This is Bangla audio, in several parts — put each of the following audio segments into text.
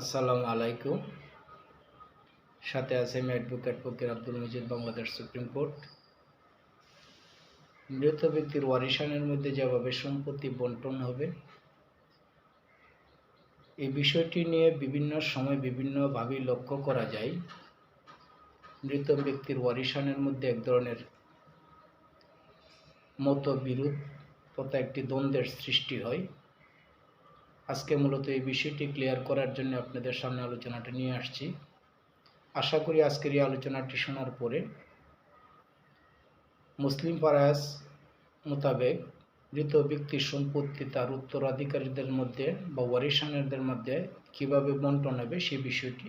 আসসালামু আলাইকুম। সাথে আছে advocate Fakir Abdul Majid, Bangladesh supreme court. মৃত ব্যক্তির ওয়ারিশানের মধ্যে যেভাবে সম্পত্তি বন্টন হবে, এই বিষয়টি নিয়ে বিভিন্ন সময় বিভিন্নভাবে লক্ষ্য করা যায়। মৃত ব্যক্তির ওয়ারিশানের মধ্যে এক ধরনের মতবিরোধ তথা একটি দ্বন্দ্বের সৃষ্টি হয়। আজকে মূলত এই বিষয়টি ক্লিয়ার করার জন্য আপনাদের সামনে আলোচনাটা নিয়ে আসছি। আশা করি আজকের এই আলোচনাটি শোনার পরে মুসলিম পারায়াস মোতাবেক মৃত ব্যক্তির সম্পত্তি তার উত্তরাধিকারীদের মধ্যে বা ওয়ারিশানেরদের মধ্যে কীভাবে বন্টন হবে সেই বিষয়টি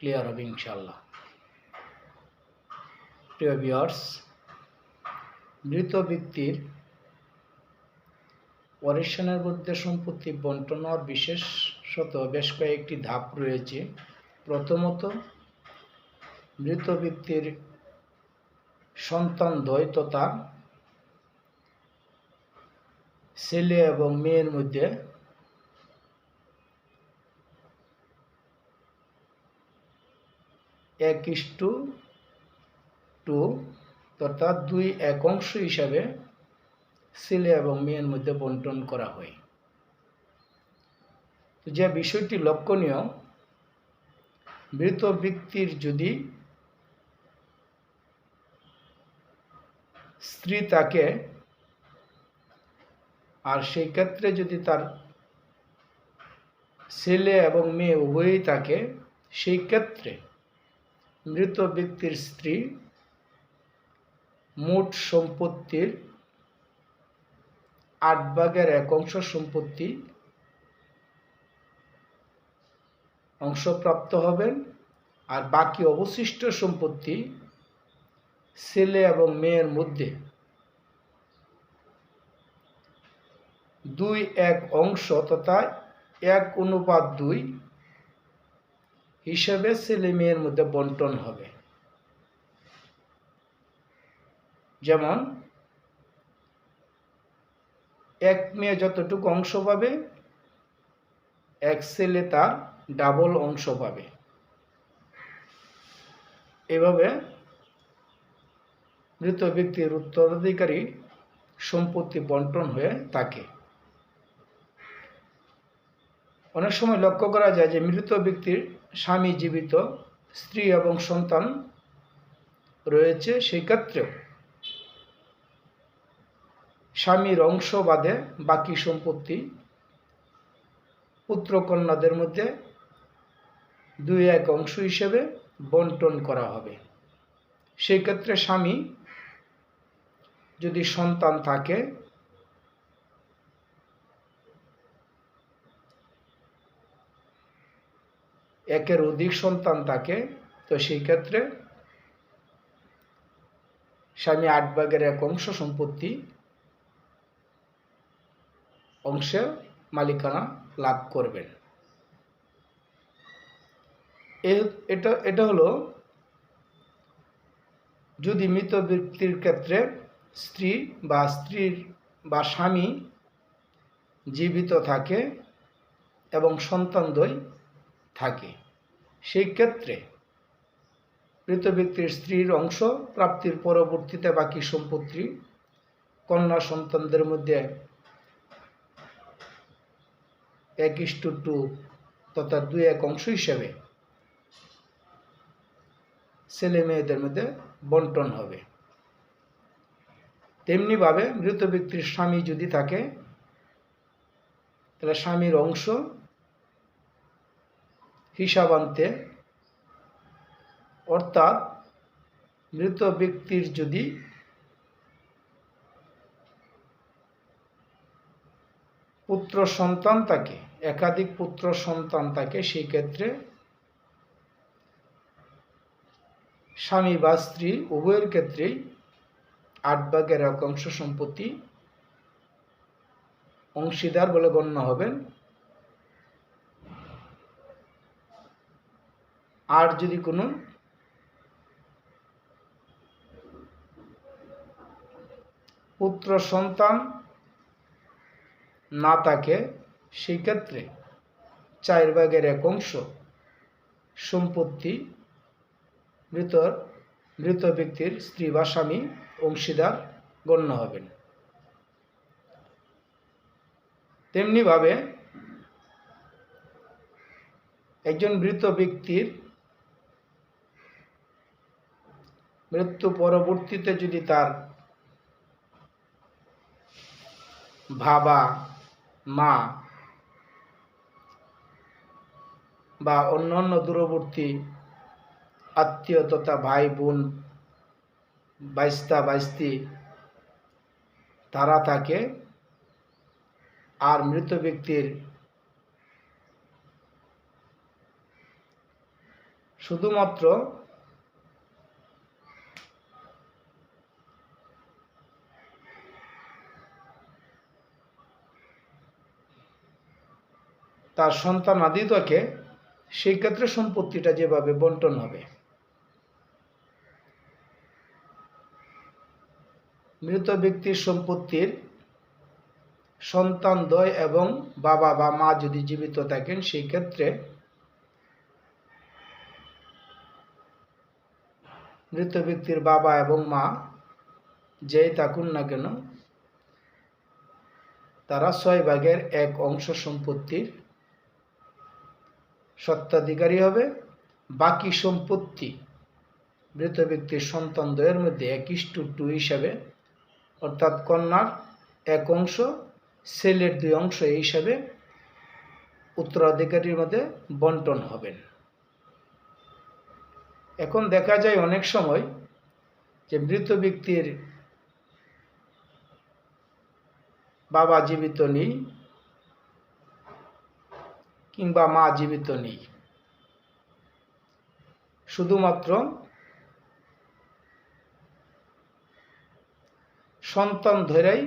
ক্লিয়ার হবে ইনশাল্লাহ প্রিয় ভিউয়ার্স মৃত ব্যক্তির ওয়ারিশানের মধ্যে সম্পত্তি বন্টন হওয়ার বিশেষত বেশ কয়েকটি ধাপ রয়েছে। প্রথমত, মৃত ব্যক্তির সন্তান দ্বৈততা ছেলে এবং মেয়ের মধ্যে এক ইস্টু টু অর্থাৎ দুই এক অংশ হিসাবে ছেলে এবং মেয়ের মধ্যে বন্টন করা হয়। যে বিষয়টি লক্ষণীয়, মৃত ব্যক্তির যদি স্ত্রী তাকে আর সেই ক্ষেত্রে যদি তার ছেলে এবং মেয়ে উভয়ই থাকে, সেই ক্ষেত্রে মৃত ব্যক্তির স্ত্রী মোট সম্পত্তির আট ভাগের এক অংশ সম্পত্তি অংশপ্রাপ্ত হবেন আর বাকি অবশিষ্ট সম্পত্তি ছেলে এবং মেয়ের মধ্যে। দুই এক অংশ তথা এক অনুপাত দুই হিসেবে ছেলে মেয়ের মধ্যে বন্টন হবে। যেমন এক মেয়ে যতটুকু অংশ পাবে, এক ছেলে তার ডাবল অংশ পাবে। এভাবে মৃত ব্যক্তির উত্তরাধিকারী সম্পত্তি বন্টন হয়ে থাকে। অনেক সময় লক্ষ্য করা যায় যে মৃত ব্যক্তির স্বামী জীবিত, স্ত্রী এবং সন্তান রয়েছে, সেই ক্ষেত্রেও স্বামীর অংশ বাদে বাকি সম্পত্তি পুত্রকন্যাদের মধ্যে দুই এক অংশ হিসেবে বন্টন করা হবে। সেই ক্ষেত্রে স্বামী যদি সন্তান থাকে, একের অধিক সন্তান থাকে, তো সেই ক্ষেত্রে স্বামী আট ভাগের এক অংশ সম্পত্তি অংশে মালিকানা লাভ করবেন। এটা এটা হলো যদি মৃত ব্যক্তির ক্ষেত্রে স্ত্রী বা স্ত্রীর বা স্বামী জীবিত থাকে এবং সন্তানদ্বয় থাকে, সেই ক্ষেত্রে মৃত ব্যক্তির স্ত্রীর অংশ প্রাপ্তির পরবর্তীতে বাকি সম্পত্তি কন্যা সন্তানদের মধ্যে এক ইস্টু টু তথা দুই এক অংশ হিসেবে ছেলে মেয়েদের মধ্যে বন্টন হবে। তেমনিভাবে মৃত ব্যক্তির স্বামী যদি থাকে, তাহলে স্বামীর অংশ হিসাব আনতে, অর্থাৎ মৃত ব্যক্তির যদি পুত্র সন্তান থাকে একাধিক পুত্র সন্তান থাকে সেই ক্ষেত্রে স্বামী বা স্ত্রী উভয়ের ক্ষেত্রেই আট ভাগের এক অংশ সম্পত্তি অংশীদার বলে গণ্য হবেন। আর যদি কোনো পুত্র সন্তান না থাকে সেই ক্ষেত্রে চার ভাগের এক অংশ সম্পত্তি মৃতর, মৃত ব্যক্তির স্ত্রী বা স্বামী অংশীদার গণ্য হবেন তেমনিভাবে একজন মৃত ব্যক্তির মৃত্যু পরবর্তীতে যদি তার বাবা মা বা অন্যান্য দূরবর্তী আত্মীয় তথা ভাই বোন বাইস্তা বাইস্তি তারা থাকে আর মৃত ব্যক্তির শুধুমাত্র তার সন্তান থাকে সেই ক্ষেত্রে সম্পত্তিটা যেভাবে বন্টন হবে। মৃত ব্যক্তির সম্পত্তির সন্তান সন্তানদ্বয় এবং বাবা বা মা যদি জীবিত থাকেন, সেই ক্ষেত্রে মৃত ব্যক্তির বাবা এবং মা যেই থাকুন না কেন, তারা ছয় ভাগের এক অংশ সম্পত্তির স্বত্বাধিকারী হবে। বাকি সম্পত্তি মৃত ব্যক্তির সন্তান সন্তানদ্বয়ের মধ্যে এক ইস্টু টু হিসাবে, অর্থাৎ কন্যার এক অংশ, ছেলের দুই অংশ এই হিসাবে উত্তরাধিকারীর মধ্যে বন্টন হবেন। এখন দেখা যায় অনেক সময় যে মৃত ব্যক্তির বাবা জীবিত নেই কিংবা মা জীবিত নেই। শুধুমাত্র সন্তান ধরেই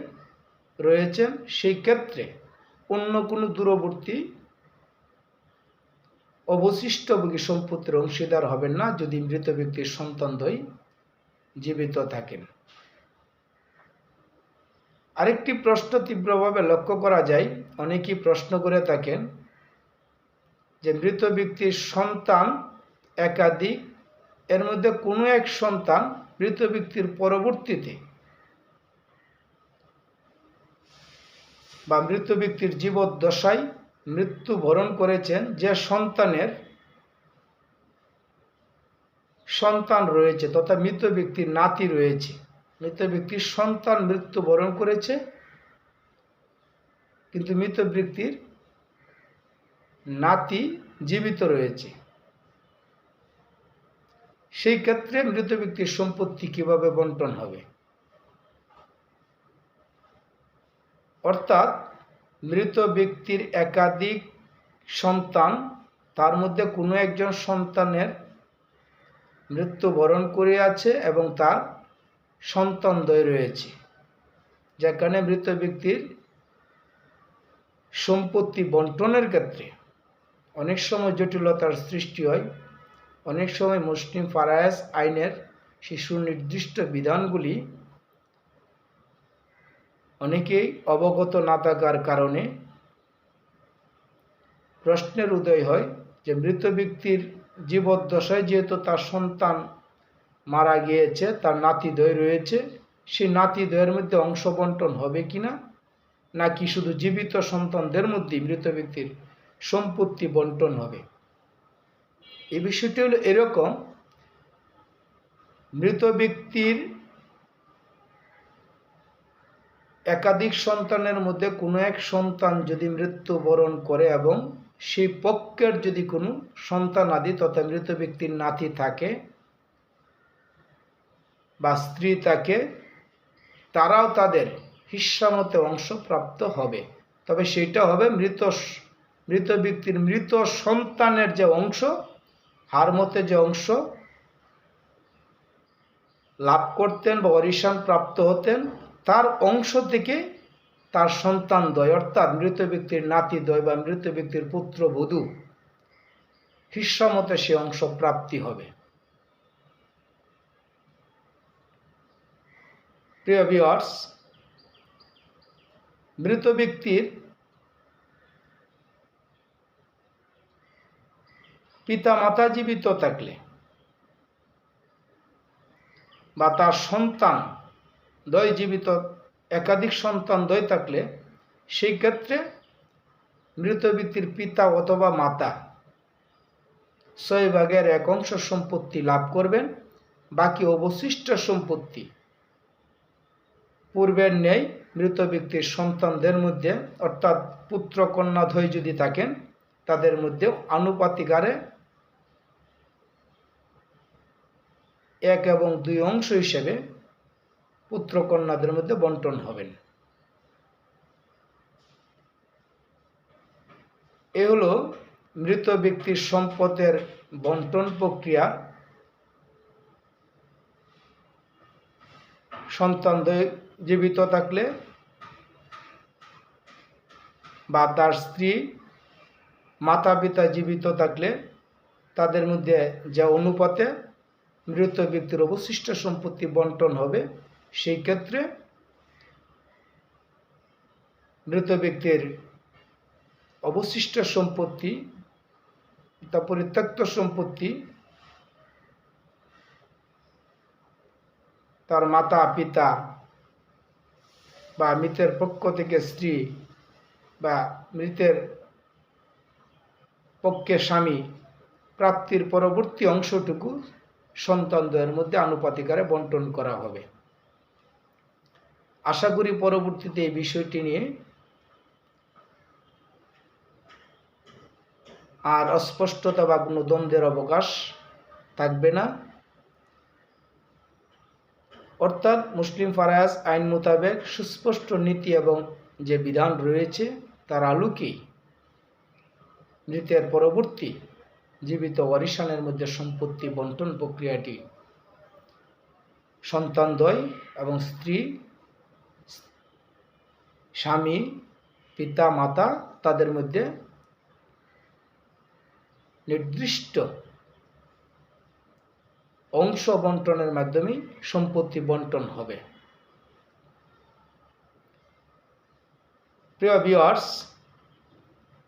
রয়েছেন সেই ক্ষেত্রে অন্য কোনো দূরবর্তী অবশিষ্ট অবশিষ্টভোগী সম্পত্তির অংশীদার হবেন না যদি মৃত ব্যক্তির সন্তান সন্তানদ্বয় জীবিত থাকেন। আরেকটি প্রশ্ন তীব্রভাবে লক্ষ্য করা যায়। অনেকেই প্রশ্ন করে থাকেন যে মৃত ব্যক্তির সন্তান একাধিক, এর মধ্যে কোনো এক সন্তান মৃত ব্যক্তির পরবর্তীতে বা মৃত ব্যক্তির জীবদ্দশায় মৃত্যু বরণ করেছেন, যে সন্তানের সন্তান রয়েছে তথা মৃত ব্যক্তির নাতি রয়েছে। মৃত ব্যক্তির সন্তান মৃত্যুবরণ করেছে, কিন্তু মৃত ব্যক্তির নাতি জীবিত রয়েছে। সেই ক্ষেত্রে মৃত ব্যক্তির সম্পত্তি কীভাবে বন্টন হবে? অর্থাৎ মৃত ব্যক্তির একাধিক সন্তান, তার মধ্যে কোনো একজন সন্তানের মৃত্যুবরণ করে আছে এবং তার সন্তানদ্বয় রয়েছে যেখানে মৃত ব্যক্তির সম্পত্তি বন্টনের ক্ষেত্রে। অনেক সময় জটিলতার সৃষ্টি হয়। অনেক সময় মুসলিম ফারায়াস আইনের শিশু নির্দিষ্ট বিধানগুলি অনেকেই অবগত না থাকার কারণে প্রশ্নের উদয় হয় যে মৃত ব্যক্তির জীবদ্দশায় যেহেতু তার সন্তান মারা গিয়েছে, তার নাতিদ্বয় রয়েছে, সেই নাতিদ্বয়ের মধ্যে অংশ বন্টন হবে কিনা? নাকি শুধু জীবিত সন্তানদের মধ্যেই মৃত ব্যক্তির সম্পত্তি বন্টন হবে। এই বিষয়টি হলো এরকম, মৃত ব্যক্তির একাধিক সন্তানের মধ্যে কোনো এক সন্তান যদি মৃত্যুবরণ করে এবং সেই পক্ষের যদি কোনো সন্তান আদি তথা মৃত ব্যক্তির নাতি থাকে বা স্ত্রী থাকে, তারাও তাদের হিস্সামতে অংশ প্রাপ্ত হবে। তবে সেটা হবে মৃত মৃত ব্যক্তির মৃত সন্তানের যে অংশ, হার মতে যে অংশ লাভ করতেন বা অরিসান প্রাপ্ত হতেন, তার অংশ থেকে তার সন্তান দয়, অর্থাৎ মৃত ব্যক্তির নাতি দয় বা মৃত ব্যক্তির পুত্র বধূ হিস্সামতে সে অংশ প্রাপ্তি হবে। প্রিয় ভিওয়ার্স মৃত ব্যক্তির পিতা মাতা জীবিত থাকলে বা তার সন্তান দয় জীবিত, একাধিক সন্তান দয় থাকলে, সেই ক্ষেত্রে মৃত ব্যক্তির পিতা অথবা মাতা ছয় ভাগের এক অংশ সম্পত্তি লাভ করবেন, বাকি অবশিষ্ট সম্পত্তি পূর্বের ন্যায় মৃত ব্যক্তির সন্তানদের মধ্যে, অর্থাৎ পুত্র কন্যাধয় যদি থাকেন, তাদের মধ্যে আনুপাতিক হারে এক এবং দুই অংশ হিসেবে পুত্র কন্যাদের মধ্যে বন্টন হবেন। এ হলো মৃত ব্যক্তির সম্পদের বন্টন প্রক্রিয়া। সন্তান জীবিত থাকলে বা তার স্ত্রী মাতা পিতা জীবিত থাকলে তাদের মধ্যে যে অনুপাতে মৃত ব্যক্তির অবশিষ্ট সম্পত্তি বন্টন হবে। সেই ক্ষেত্রে মৃত ব্যক্তির অবশিষ্ট সম্পত্তি, তা পরিত্যক্ত সম্পত্তি, তার মাতা, পিতা বা মৃতের পক্ষ থেকে স্ত্রী বা মৃতের পক্ষে স্বামী প্রাপ্তির পরবর্তী অংশটুকু সন্তানদের মধ্যে আনুপাতিকারে বন্টন করা হবে। আশা করি পরবর্তীতে এই বিষয়টি নিয়ে আর অস্পষ্টতা বা কোনো দ্বন্দ্বের অবকাশ থাকবে না। অর্থাৎ মুসলিম ফারায়াজ আইন মোতাবেক সুস্পষ্ট নীতি এবং যে বিধান রয়েছে, তার আলোকেই মৃতের পরবর্তী জীবিত ওয়ারিশানের মধ্যে সম্পত্তি বন্টন প্রক্রিয়াটি সন্তানদ্বয় এবং স্ত্রী, স্বামী, পিতা, মাতা তাদের মধ্যে নির্দিষ্ট অংশ বন্টনের মাধ্যমে সম্পত্তি বন্টন হবে। প্রিয় ভিওয়ার্স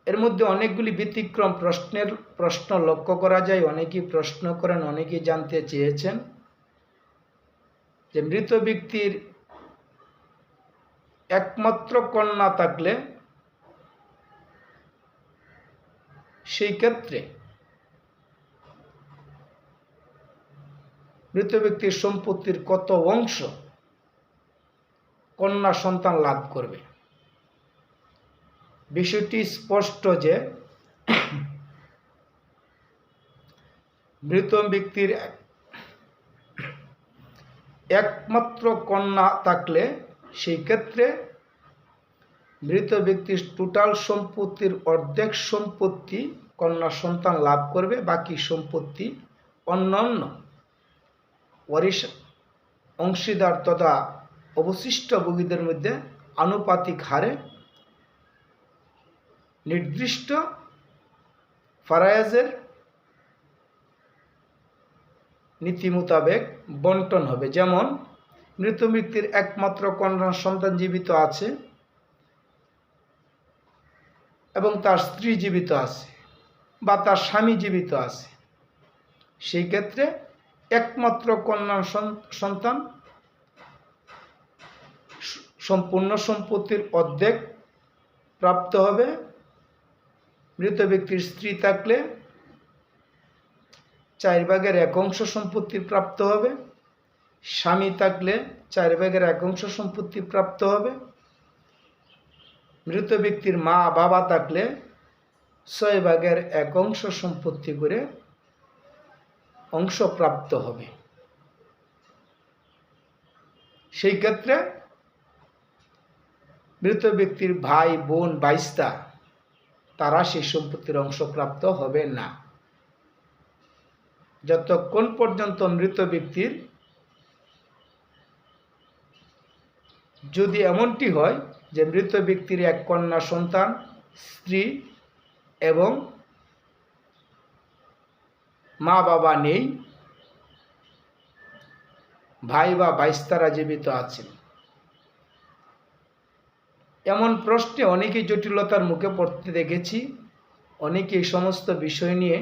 এর মধ্যে অনেকগুলি ব্যতিক্রম প্রশ্নের প্রশ্ন লক্ষ্য করা যায়। অনেকেই প্রশ্ন করেন, অনেকেই জানতে চেয়েছেন যে মৃত ব্যক্তির একমাত্র কন্যা থাকলে সেই ক্ষেত্রে মৃত ব্যক্তির সম্পত্তির কত অংশ কন্যা সন্তান লাভ করবে? বিষয়টি স্পষ্ট যে মৃত ব্যক্তির একমাত্র কন্যা থাকলে সেই ক্ষেত্রে মৃত ব্যক্তির টোটাল সম্পত্তির অর্ধেক সম্পত্তি কন্যা সন্তান লাভ করবে, বাকি সম্পত্তি অন্যান্য ওয়ারিশ অংশীদার তথা অবশিষ্ট ভোগীদের মধ্যে আনুপাতিক হারে নির্দিষ্ট ফারায়াজের নীতি মোতাবেক বন্টন হবে। যেমন, মৃত ব্যক্তির একমাত্র কন্যা সন্তান জীবিত আছে এবং তার স্ত্রী জীবিত আছে বা তার স্বামী জীবিত আছে। সেই ক্ষেত্রে একমাত্র কন্যা সন্তান সম্পূর্ণ সম্পত্তির অর্ধেক প্রাপ্ত হবে মৃত ব্যক্তির স্ত্রী থাকলে চার ভাগের এক অংশ সম্পত্তি প্রাপ্ত হবে। স্বামী থাকলে চার ভাগের এক অংশ সম্পত্তি প্রাপ্ত হবে। মৃত ব্যক্তির মা বাবা থাকলে ছয় ভাগের এক অংশ সম্পত্তি করে অংশ প্রাপ্ত হবে। সেই ক্ষেত্রে মৃত ব্যক্তির ভাই, বোন, বাইস্তা তারা সেই সম্পত্তির অংশপ্রাপ্ত হবে না। যতক্ষণ পর্যন্ত মৃত ব্যক্তির যদি এমনটি হয় যে মৃত ব্যক্তির এক কন্যা সন্তান, স্ত্রী এবং মা বাবা নেই, ভাই বা বাইস্তারা জীবিত আছেন। এমন প্রশ্নে অনেকেই জটিলতার মুখে পড়তে দেখেছি। অনেকে এই সমস্ত বিষয় নিয়ে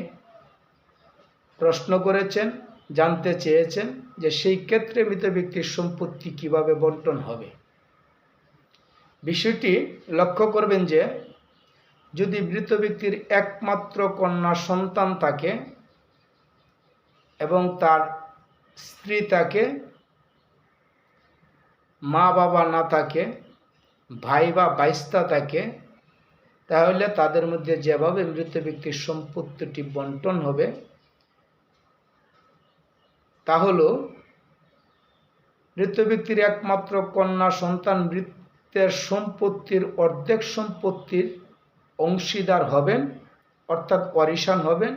প্রশ্ন করেছেন, জানতে চেয়েছেন যে সেই ক্ষেত্রে মৃত ব্যক্তির সম্পত্তি কীভাবে বন্টন হবে। বিষয়টি লক্ষ্য করবেন যে, যদি মৃত ব্যক্তির একমাত্র কন্যা সন্তান থাকে এবং তার স্ত্রী থাকে মা বাবা না থাকে ভাই বা বাইস্তা থাকে, তাহলে তাদের মধ্যে যেভাবে মৃত ব্যক্তির সম্পত্তিটি বন্টন হবে, তা হল মৃত ব্যক্তির একমাত্র কন্যা সন্তান মৃতের সম্পত্তির অর্ধেক সম্পত্তির অংশীদার হবেন, অর্থাৎ ওয়ারিশান হবেন।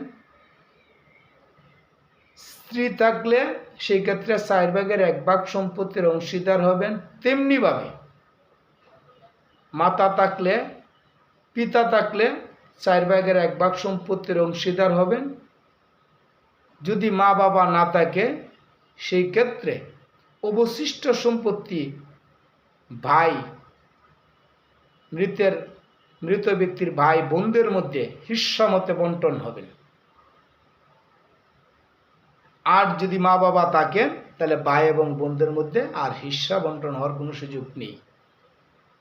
স্ত্রী থাকলে সেই ক্ষেত্রে চার ভাগের এক ভাগ সম্পত্তির অংশীদার হবেন, তেমনিভাবে মাতা থাকলে, পিতা থাকলে চার ভাগের এক ভাগ সম্পত্তির অংশীদার হবেন। যদি মা বাবা না থাকে, সেই ক্ষেত্রে অবশিষ্ট সম্পত্তি ভাই, মৃতের, মৃত ব্যক্তির ভাই, বোনদের মধ্যে হিস্সামতে বন্টন হবেন। আর যদি মা বাবা থাকেন তাহলে ভাই এবং বোনদের মধ্যে আর হিস্সা বন্টন হওয়ার কোনো সুযোগ নেই।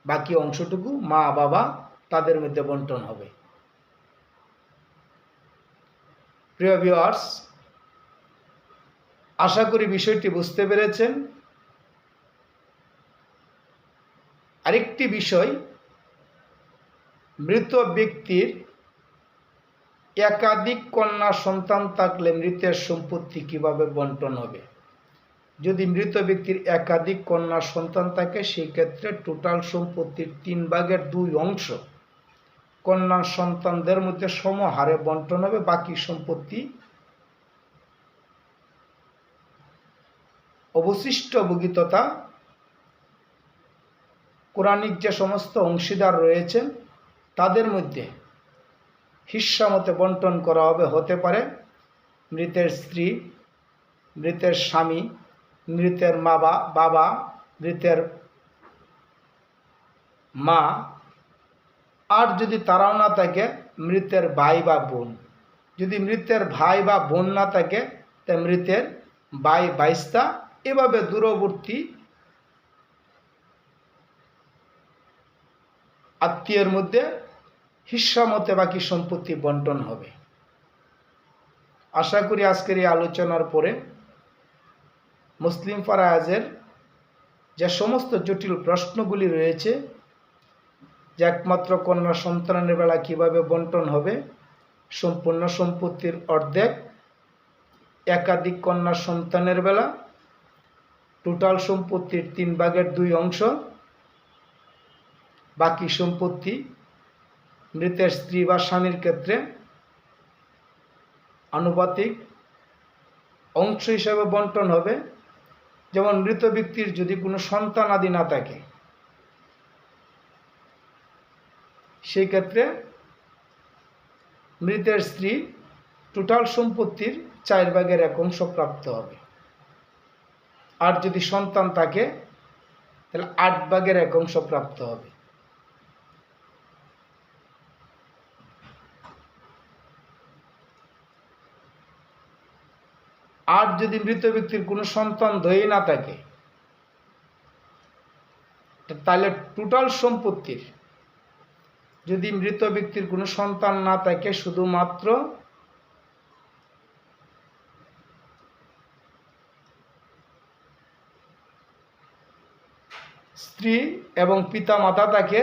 বাকি অংশটুকু মা, বাবা তাদের মধ্যে বন্টন হবে। প্রিয় ভিউয়ার্স আশা করি বিষয়টি বুঝতে পেরেছেন। আরেকটি বিষয়, মৃত ব্যক্তির একাধিক কন্যা সন্তান থাকলে মৃতের সম্পত্তি কীভাবে বন্টন হবে? যদি মৃত ব্যক্তির একাধিক কন্যা সন্তান থাকে সেই ক্ষেত্রে টোটাল সম্পত্তির তিন ভাগের দুই অংশ কন্যা সন্তানদের মধ্যে সমহারে বন্টন হবে, বাকি সম্পত্তি অবশিষ্ট ভোগিততা কোরআনিক যে সমস্ত অংশীদার রয়েছেন, তাদের মধ্যে হিস্সামতে বন্টন করা হবে, হতে পারে মৃতের স্ত্রী, মৃতের স্বামী মৃতের মা বাবা, মৃতের মা, আর যদি তারাও না থাকে, মৃতের ভাই বা বোন। যদি মৃতের ভাই বা বোন না থাকে, তা মৃতের ভাই বাইস্তা এভাবে দূরবর্তী আত্মীয়ের মধ্যে হিস্সা মতে বাকি সম্পত্তি বন্টন হবে। আশা করি আজকের এই আলোচনার পরে মুসলিম ফারায়াজের যে সমস্ত জটিল প্রশ্নগুলি রয়েছে, যে একমাত্র কন্যা সন্তানের বেলা কীভাবে বন্টন হবে, সম্পূর্ণ সম্পত্তির অর্ধেক একাধিক কন্যা সন্তানের বেলা টোটাল সম্পত্তির তিন ভাগের দুই অংশ, বাকি সম্পত্তি মৃতের স্ত্রী বা স্বামীর ক্ষেত্রে আনুপাতিক অংশ হিসাবে বন্টন হবে। যেমন মৃত ব্যক্তির যদি কোনো সন্তান আদি না থাকে, সেই ক্ষেত্রে মৃতের স্ত্রী টোটাল সম্পত্তির চার ভাগের এক অংশ প্রাপ্ত হবে। আর যদি সন্তান থাকে, তাহলে আট ভাগের এক অংশ প্রাপ্ত হবে। আর যদি মৃত ব্যক্তির কোনো সন্তান দই না থাকে তাহলে টোটাল সম্পত্তির যদি মৃত ব্যক্তির কোনো সন্তান না থাকে, শুধুমাত্র স্ত্রী এবং পিতা মাতা থাকে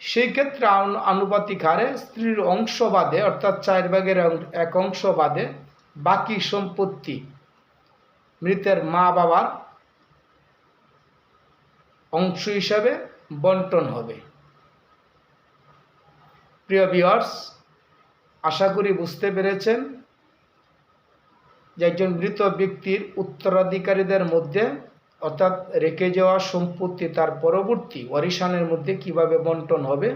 সেই ক্ষেত্রে আনুপাতিক হারে স্ত্রীর অংশ বাদে, অর্থাৎ চার ভাগের এক অংশ বাদে বাকি সম্পত্তি মৃতের মা বাবার অংশ হিসাবে বন্টন হবে। প্রিয় বিয়ার্স আশা করি বুঝতে পেরেছেন যে একজন মৃত ব্যক্তির উত্তরাধিকারীদের মধ্যে, অর্থাৎ রেখে যাওয়া সম্পত্তি তার পরবর্তী ওয়ারিশানের মধ্যে কীভাবে বন্টন হবে,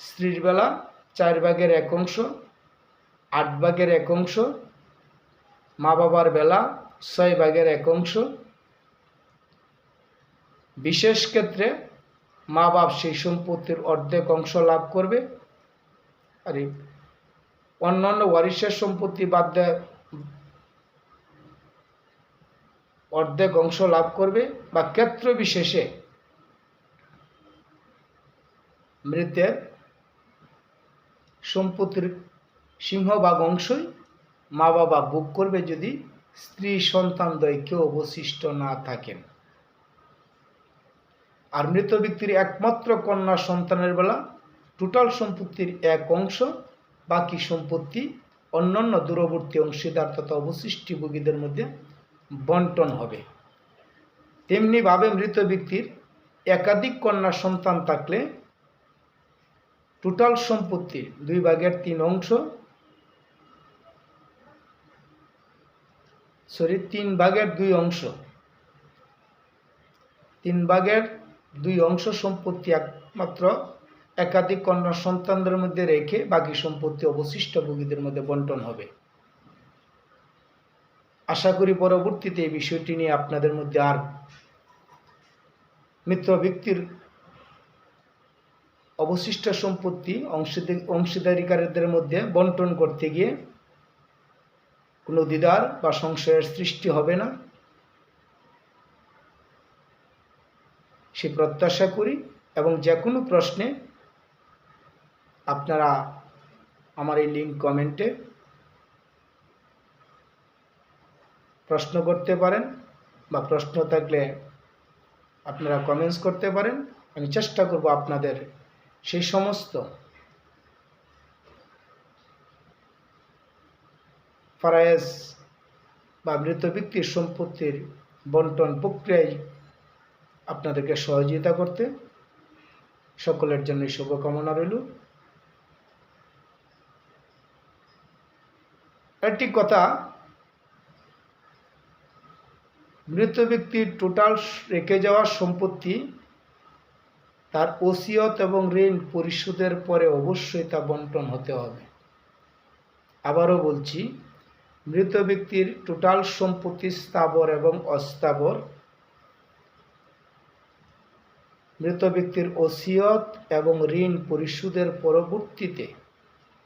স্ত্রীর বেলা চার ভাগের এক অংশ, আট ভাগের এক অংশ, মা বাবার বেলা ছয় ভাগের এক অংশ। বিশেষ ক্ষেত্রে মা বাপ সেই সম্পত্তির অর্ধেক অংশ লাভ করবে। আর, অন্যান্য ওয়ারিশের সম্পত্তি বাদ দেয় অর্ধেক অংশ লাভ করবে বা ক্ষেত্র বিশেষে মৃতের সম্পত্তির সিংহভাগ অংশই মা বাবা ভোগ করবে যদি স্ত্রী সন্তান দ্বয় কেউ অবশিষ্ট না থাকেন। আর মৃত ব্যক্তির একমাত্র কন্যা সন্তানের বেলা টোটাল সম্পত্তির এক অংশ, বাকি সম্পত্তি অন্যান্য দূরবর্তী অংশীদার তথা অবশিষ্টভোগীদের মধ্যে বন্টন হবে। তেমনিভাবে মৃত ব্যক্তির একাধিক কন্যা সন্তান থাকলে টোটাল সম্পত্তির দুই ভাগের তিন অংশ সরি তিন ভাগের দুই অংশ। তিন ভাগের দুই অংশ সম্পত্তি একমাত্র একাধিক কন্যা সন্তানদের মধ্যে রেখে বাকি সম্পত্তি অবশিষ্ট ভোগীদের মধ্যে বন্টন হবে। আশা করি পরবর্তীতে এই বিষয়টি নিয়ে আপনাদের মধ্যে আর মিত্র ব্যক্তির অবশিষ্ট সম্পত্তি অংশীদার অংশীদারিকারীদের মধ্যে বন্টন করতে গিয়ে কোনো দ্বিধার বা সংশয়ের সৃষ্টি হবে না। সে প্রত্যাশা করি এবং যে কোনো প্রশ্নে আপনারা আমার এই লিঙ্ক কমেন্টে প্রশ্ন করতে পারেন বা প্রশ্ন থাকলে আপনারা কমেন্টস করতে পারেন। আমি চেষ্টা করব আপনাদের সেই সমস্ত ফারায়েজ বা মৃত ব্যক্তির সম্পত্তির বন্টন প্রক্রিয়ায় আপনাদেরকে সহযোগিতা করতে সকলের জন্য শুভকামনা রইল। একটি কথা, মৃত ব্যক্তির টোটাল রেখে যাওয়া সম্পত্তি তার ওসিয়ত এবং ঋণ পরিশোধের পরে অবশ্যই তা বন্টন হতে হবে। আবারও বলছি মৃত ব্যক্তির টোটাল সম্পত্তি স্থাবর এবং অস্থাবর। মৃত ব্যক্তির ওসিয়ত এবং ঋণ পরিশোধের পরবর্তীতে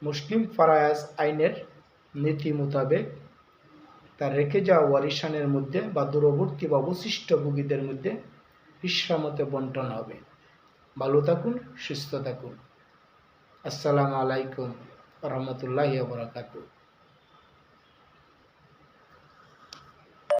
মুসলিম ফারায়াজ আইনের নীতি মোতাবেক তার রেখে যাওয়া ওয়ারিশানের মধ্যে বা দূরবর্তী বা অবশিষ্ট ভোগীদের মধ্যে বিশ্রামতে বন্টন হবে। ভালো থাকুন, সুস্থ থাকুন। আসসালামু আলাইকুম রহমতুল্লাহ বরাকাতুহ।